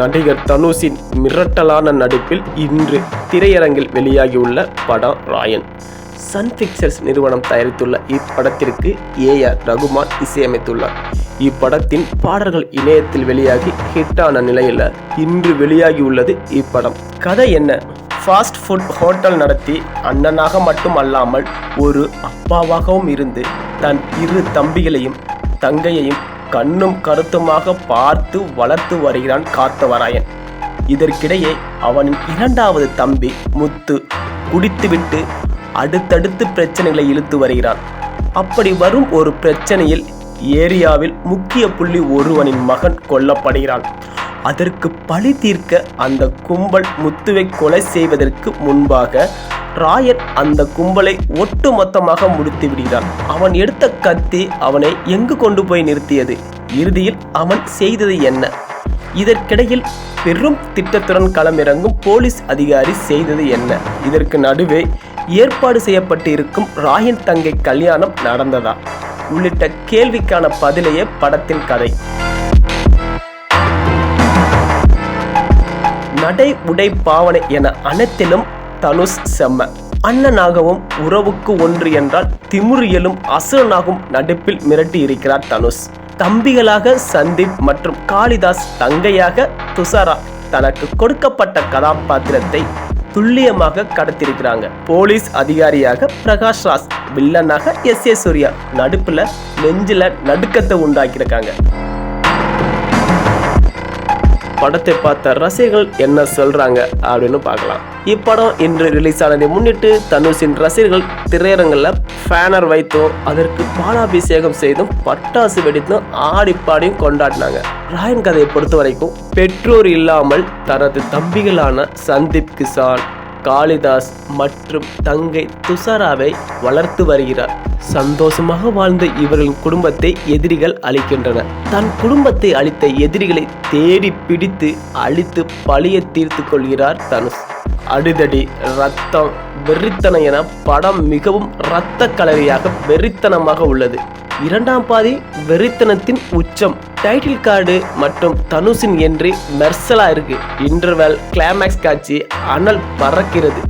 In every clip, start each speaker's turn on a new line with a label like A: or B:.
A: நடிகர் தனுஷின் மிரட்டலான நடிப்பில் இன்று திரையரங்கில் வெளியாகியுள்ள படம் ராயன். சன் பிக்சர்ஸ் நிறுவனம் தயாரித்துள்ள இப்படத்திற்கு ஏ ஆர் ரகுமான் இசையமைத்துள்ளார். இப்படத்தின் பாடல்கள் இணையத்தில் வெளியாகி ஹிட்டான நிலையில் இன்று வெளியாகியுள்ளது இப்படம். கதை என்ன? ஃபாஸ்ட் ஃபுட் ஹோட்டல் நடத்தி அண்ணனாக மட்டும் அல்லாமல் ஒரு அப்பாவாகவும் இருந்து தன் இரு தம்பிகளையும் தங்கையையும் கண்ணும் கருத்துமாக பார்த்து வளர்த்து வருகிறான் காத்தவராயன் இதற்கிடையே அவனின் இரண்டாவது தம்பி முத்து குடித்துவிட்டு அடுத்தடுத்து பிரச்சனைகளை இழுத்து வருகிறான். அப்படி வரும் ஒரு பிரச்சனையில் ஏரியாவில் முக்கிய புள்ளி ஒருவனின் மகன் கொல்லப்படுகிறான். அதற்கு பழி தீர்க்க அந்த கும்பல் முத்துவை கொலை செய்வதற்கு முன்பாக ராயன் அந்த கும்பலை ஒட்டுமொத்தமாக முடித்து விடுகிறான். அவன் எடுத்த கத்தி அவனை எங்கு கொண்டு போய் நிறுத்தியது? இறுதியில் அவன் செய்தது என்ன? இதற்கிடையில் பெரும் திட்டத்துடன் களமிறங்கும் போலீஸ் அதிகாரி செய்தது என்ன? இதற்கு நடுவே ஏற்பாடு செய்யப்பட்டு இருக்கும் ராயன் தங்கை கல்யாணம் நடந்ததா? உள்ளிட்ட கேள்விக்கான பதிலையே படத்தின் கதை. நடை உடை பாவனை என அனைத்திலும் தனுஷ் செம்ம. அண்ணனாகவும் உறவுக்கு ஒன்று என்றால் திமுறியலும் எழும் அசுரனாகவும் நடிப்பில் மிரட்டி இருக்கிறார் தனுஷ். தம்பிகளாக சந்தீப் மற்றும் காளிதாஸ் தங்கையாக துஷாரா தனக்கு கொடுக்கப்பட்ட கதாபாத்திரத்தை துல்லியமாக கடத்திருக்கிறாங்க போலீஸ் அதிகாரியாக பிரகாஷ் ராஜ் வில்லனாக எஸ் ஏ சூர்யா நடுப்புல நெஞ்சில நடுக்கத்தை உண்டாக்கியிருக்காங்க. படத்தை பார்த்த ரசிகர்கள் என்ன சொல்றாங்க அப்படின்னு பார்க்கலாம். இப்படம் இன்று ரிலீஸ் ஆனதை முன்னிட்டு தனுஷின் ரசிகர்கள் திரையரங்கில் ஃபேனர் வைத்தும் அதற்கு பாலாபிஷேகம் செய்தும் பட்டாசு வெடித்தும் ஆடி பாடியும் கொண்டாடினாங்க. ராயன் கதையை பொறுத்த வரைக்கும் பெற்றோர் இல்லாமல் தனது தம்பிகளான சந்தீப் கிசான் காளிதாஸ் மற்றும் தங்கை துஷாராவை வளர்த்து வருகிறார். சந்தோஷமாக வாழ்ந்த இவர்களின் குடும்பத்தை எதிரிகள் அழிக்கின்றன தன் குடும்பத்தை அழித்த எதிரிகளை தேடி பிடித்து அழித்து பழிய தீர்த்து கொள்கிறார் தனுஷ். அடிதடி ரத்தம் வெறித்தனம் என படம் மிகவும் இரத்த கலரியாக வெறித்தனமாக உள்ளது. இரண்டாம் பாதி வெறித்தனத்தின் உச்சம். டைட்டில் கார்டு மற்றும் தனுஷின் என்றி மெர்சலா இருக்கு. இன்டர்வெல் கிளைமேக்ஸ் காட்சி அனல் பறக்கிறது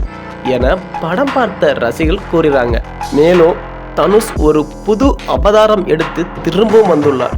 A: என படம் பார்த்த ரசிகர்கள் கூறுகிறாங்க. மேலும் தனுஷ் ஒரு புது அவதாரம் எடுத்து திரும்பவும் வந்துள்ளார்.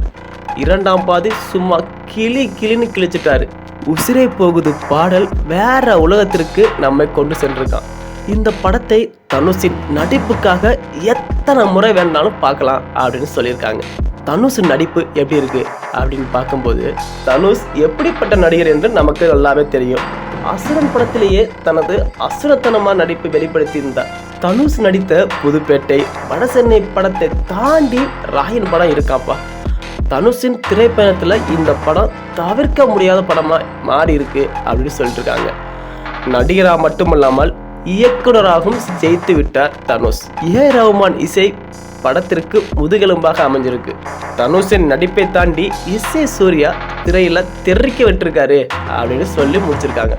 A: இரண்டாம் பாதி சும்மா கிளி கிளின்னு கிழிச்சிட்டாரு. உசிரே போகுது பாடல் வேற உலகத்திற்கு நம்மை கொண்டு சென்றிருக்கான். இந்த படத்தை தனுஷின் நடிப்புக்காக எத்தனை முறை வேணாலும் பார்க்கலாம் அப்படின்னு சொல்லியிருக்காங்க. தனுஷ் நடிப்பு எப்படி இருக்கு அப்படின்னு பார்க்கும்போது தனுஷ் எப்படிப்பட்ட நடிகர் என்று நமக்கு நல்லாவே தெரியும். அசுரன் படத்திலேயே தனது அசுரத்தனமான நடிப்பு வெளிப்படுத்தியிருந்தார் தனுஷ் நடித்த புதுப்பேட்டை வடசென்னை படத்தை தாண்டி ராயன் படம் இருக்காப்பா. தனுஷின் திரைப்பயணத்தில் இந்த படம் தவிர்க்க முடியாத படமாக மாறி இருக்கு அப்படின்னு சொல்லிட்டு இருக்காங்க. நடிகராக மட்டுமல்லாமல் இயக்குனராகவும் ஜெயித்து விட்டார் தனுஷ் ஏ ரஹ்மான் இசை படத்திற்கு முதுகெலும்பாக அமைஞ்சிருக்கு. தனுஷின் நடிப்பை தாண்டி இசை சூர்யா திரையில தெறிக்க விட்டுருக்காரு அப்படின்னு சொல்லி முடிச்சிருக்காங்க.